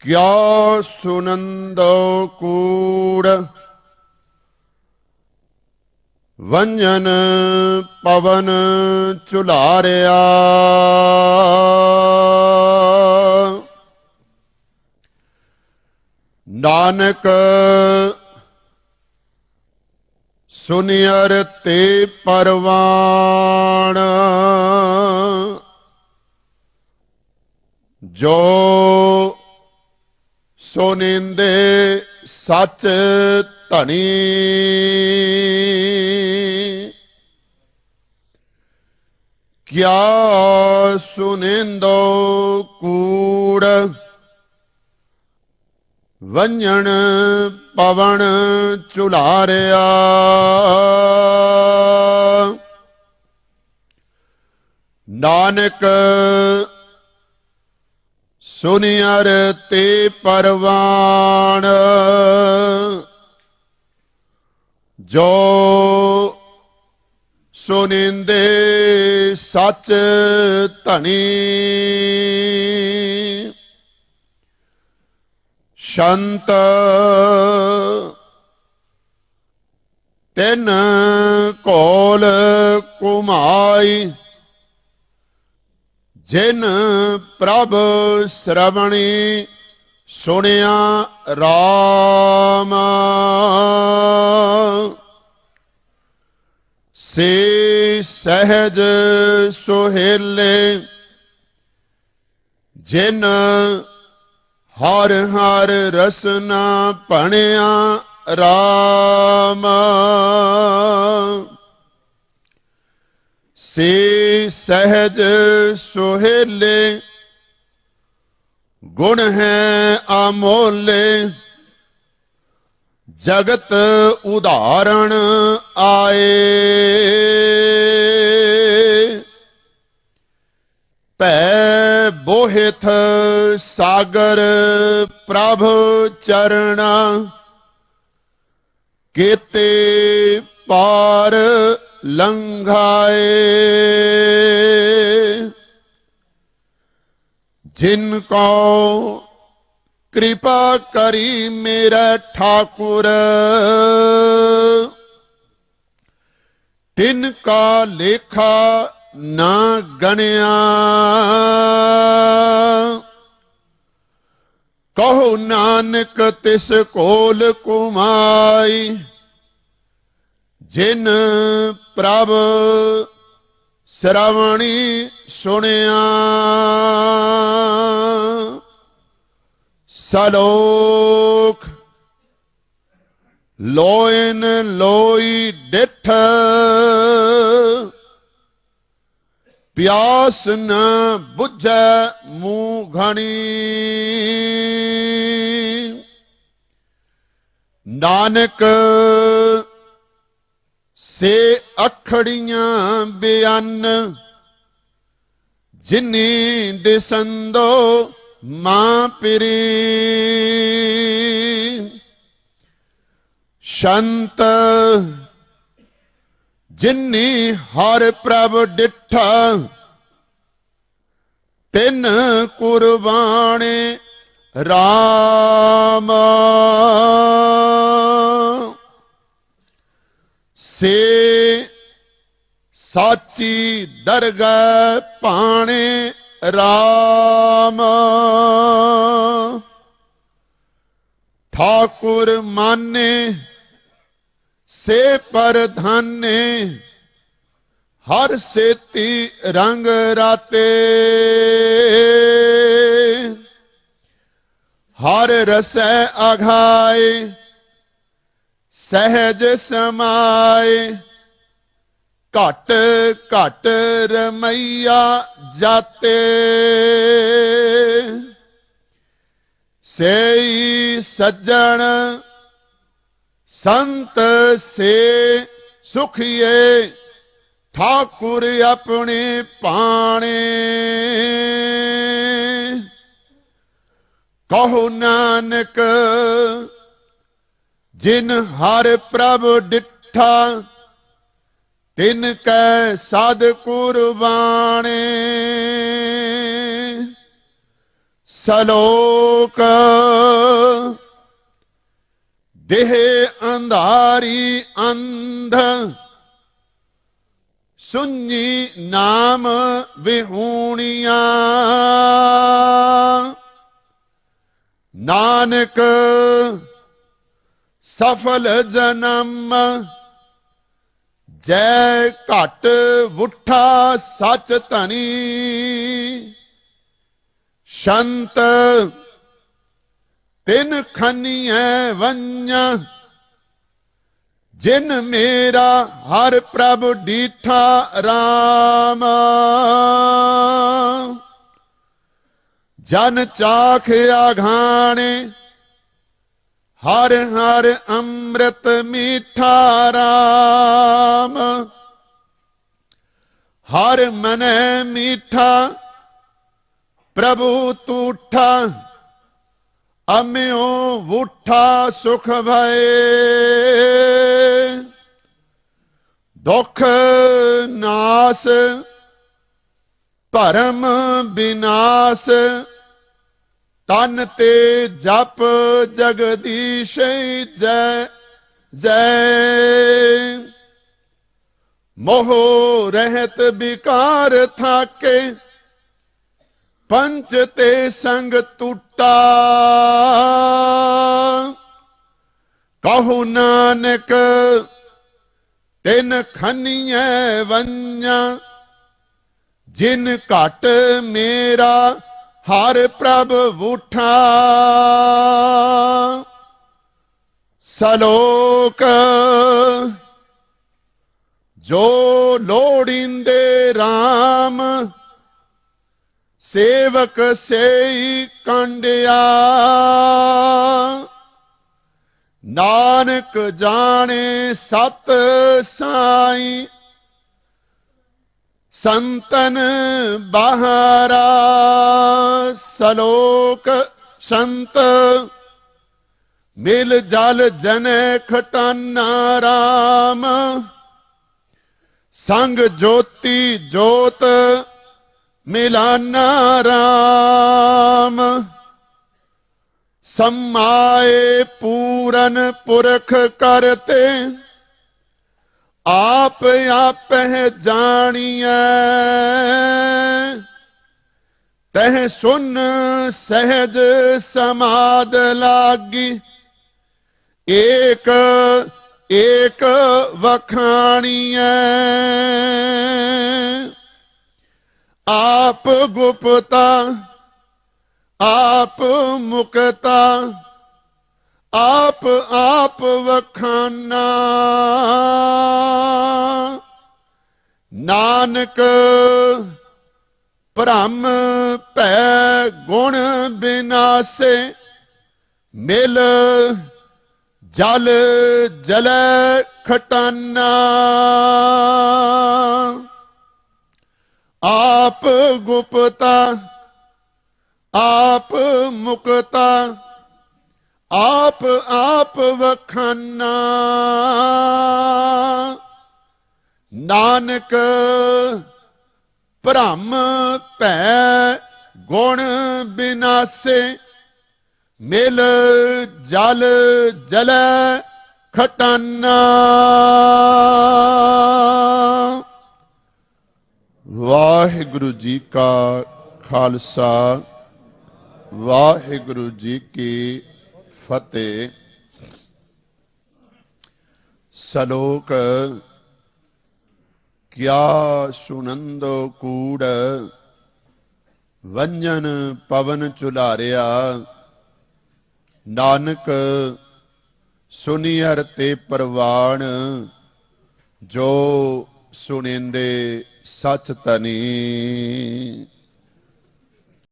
ਕਿਆ ਸੁਨੰਦੋ ਕੂੜ? ਵੰਜਨ ਪਵਨ ਚੁਲਾਰਿਆ। ਨਾਨਕ ਸੁਨਿਅਰ ਤੇ ਪਰਵਾਣ। ਜੋ ਸੋਨਿੰਦੇ ਸੱਚ ਧਨੀ ਕਿਆ ਸੁਨਿੰਦੋ ਕੂੜ ਵੰਜਣ ਪਵਨ ਚੁਲਾਰਿਆ। ਨਾਨਕ ਸੁਨਿਅਰ ਤੇ ਪਰਵਾਣ ਜੋ ਸੁਨਿੰਦੇ ਸੱਚ ਧਨੀ ਸ਼ੰਤ ਤਿਨ ਕੋਲ ਕੁਮਾਈ ਜਿਨ ਪ੍ਰਭ ਸ਼ਰਵਣੀ ਸੁਣਿਆ RAM ਸੇ ਸਹਿਜ ਸੁਹੇਲੇ ਜਿਨ ਹਰ ਹਰ ਰਸਨਾ ਭਣਿਆ RAM ਸੇ ਸਹਿਜ ਸੁਹੇਲੇ, ਗੁਣ ਹੈ ਆਮੋਲੇ ਜਗਤ ਉਦਾਹਰਣ ਆਏ। ਭੈ ਬੋਹਿਥ ਸਾਗਰ ਪ੍ਰਭ ਚਰਣਾ, ਕੀਤੇ ਪਾਰ ਲੰਘਾਏ ਜਿਨ ਕੋ ਕਿਰਪਾ ਕਰੀ ਮੇਰਾ ਠਾਕੁਰ, ਤਿਨ ਕਾ ਲੇਖਾ ਨਾ ਗਣਿਆ। ਕਹੋ ਨਾਨਕ ਤਿਸ ਕੋਲ ਕੁਮਾਈ ਜਿਨ ਪ੍ਰਭ ਸ਼ਰਵਣੀ ਸੁਣਿਆ, ਸਲੋਕ ਲੋਇਨ ਲੋਈ ਡਿਠ, ਪਿਆਸ ਨ 부ਝੈ ਮੂੰਹ ਘਣੀ। ਨਾਨਕ ਸੇ ਅਖੜੀਆਂ ਬਿਆਨ, ਜਿਨੀ ਦਿਸੰਦੋ ਮਾਂ ਪਿਰੀ। ਸ਼ੰਤ, ਜਿਨੀ ਹਰ ਪ੍ਰਭ ਡਿਠਾ, ਤਿੰਨ ਕੁਰਬਾਨੇ RAM ਸੇ ਸਾਚੀ ਦਰਗਹਿ ਪਾਣੇ RAM ਠਾਕੁਰ ਮਾਨੇ ਸੇ ਪਰਧਾਨੇ, ਹਰ ਸੇਤੀ ਰੰਗ ਰਾਤੇ। ਹਰ ਰਸੈ ਅਘਾਏ ਸਹਿਜ ਸਮਾਏ। ਘਟ ਘਟ ਰਮਈਆ ਜਾਤੇ। ਸੇਈ ਸੱਜਣ, ਸੰਤ ਸੇ ਸੁਖੀਏ, ਠਾਕੁਰ ਆਪਣੇ ਪਾਣੇ ਕਹੋ ਨਾਨਕ ਜਿਨ ਹਰ ਪ੍ਰਭ ਡਿਠਾ, ਤਿਨ ਕੈ ਸਾਧ ਕੁਰਬਾਣੇ ਸਲੋਕ, ਦੇਹ ਅੰਧਾਰੀ ਅੰਧ ਸੁਣੀ ਨਾਮ ਵਿਹੂਣੀਆਂ। ਨਾਨਕ ਸਫਲ ਜਨਮ। ਜੈ ਘਟ ਵੁੱਠਾ ਸਚ ਧਨੀ। ਸ਼ੰਤ ਤਿਨ ਖਨੀਐ ਵੰਜ। ਜਿਨ ਮੇਰਾ ਹਰ ਪ੍ਰਭ ਡੀਠਾ RAM ਜਨ ਚਾਖ ਆਘਾਣੇ ਹਰ ਹਰ ਅੰਮ੍ਰਿਤ ਮੀਠਾ RAM ਹਰ ਮਨੈ ਮੀਠਾ ਪ੍ਰਭੂ ਤੂਠਾ ਅਮਿਓ ਵੁਠਾ ਸੁਖ ਭਏ ਦੁਖ ਨਾਸ ਭਰਮ ਬਿਨਾਸ਼ ਤਨ ਤੇ ਜਪ ਜਗਦੀਸ਼ ਜੈ ਜੈ। ਮੋਹ ਰਹਿਤ ਵਿਕਾਰ ਥਾਕੇ ਪੰਚ ਤੇ ਸੰਗ ਟੁੱਟਾ। ਕਹੋ ਨਾਨਕ, ਤਿਨ ਖਨੀਐ ਵੰਨਾ ਜਿਨ ਘਟ ਮੇਰਾ ਹਰ ਪ੍ਰਭ ਉਠਾ ਸਲੋਕ ਜੋ ਲੋੜਿੰਦੇ RAM ਸੇਵਕ ਸੇਈ ਕੰਡਿਆ। ਨਾਨਕ ਜਾਣੇ ਸਤ ਸਾਈ ਸੰਤਨ ਬਹਾਰਾ, ਸਲੋਕ ਸੰਤ, ਮਿਲ ਜਲ ਜਨੈ ਖਟਾਨਾ ਰਾਮ, ਸੰਗ ਜੋਤੀ ਜੋਤ ਮਿਲਾਨਾ ਰਾਮ, ਸਮਾਏ ਪੂਰਨ ਪੁਰਖ ਕਰਤੇ ਆਪ ਆਪਹਿ ਜਾਣੀਐ। ਤਹ ਸੁਨ ਸਹਿਜ ਸਮਾਦ ਲਾਗੀ। ਏਕ ਏਕ ਵਖਾਣੀਐ। ਆਪ ਗੁਪਤਾ, ਆਪ ਮੁਕਤਾ। ਆਪ ਆਪ ਵਖਾਨਾ। ਨਾਨਕ ਭ੍ਰਮ ਭੈ ਗੁਣ ਬਿਨਾਸੇ, ਮਿਲ ਜਲ ਜਲੈ ਖਟਾਨਾ। ਆਪ ਗੁਪਤਾ, ਆਪ ਮੁਕਤਾ ਆਪ ਆਪ ਵਖਾਨਾ। ਨਾਨਕ ਭ੍ਰਮ ਭੈ ਗੁਣ ਬਿਨਾਸੇ, ਮਿਲ ਜਲ ਜਲੈ ਖਟਾਨਾ। ਵਾਹਿਗੁਰੂ ਜੀ ਕਾ ਖਾਲਸਾ, ਵਾਹਿਗੁਰੂ ਜੀ ਕੀ ਫਤਿਹ। ਸਲੋਕ, ਕਿਆ ਸੁਨੰਦੋ ਕੂੜ, ਵੰਜਨ ਪਵਨ ਚੁਲਾਰਿਆ। ਨਾਨਕ ਸੁਨੀਅਰ ਤੇ ਪ੍ਰਵਾਣ ਜੋ ਸੁਣਿੰਦੇ ਸਚ ਤਨੀ।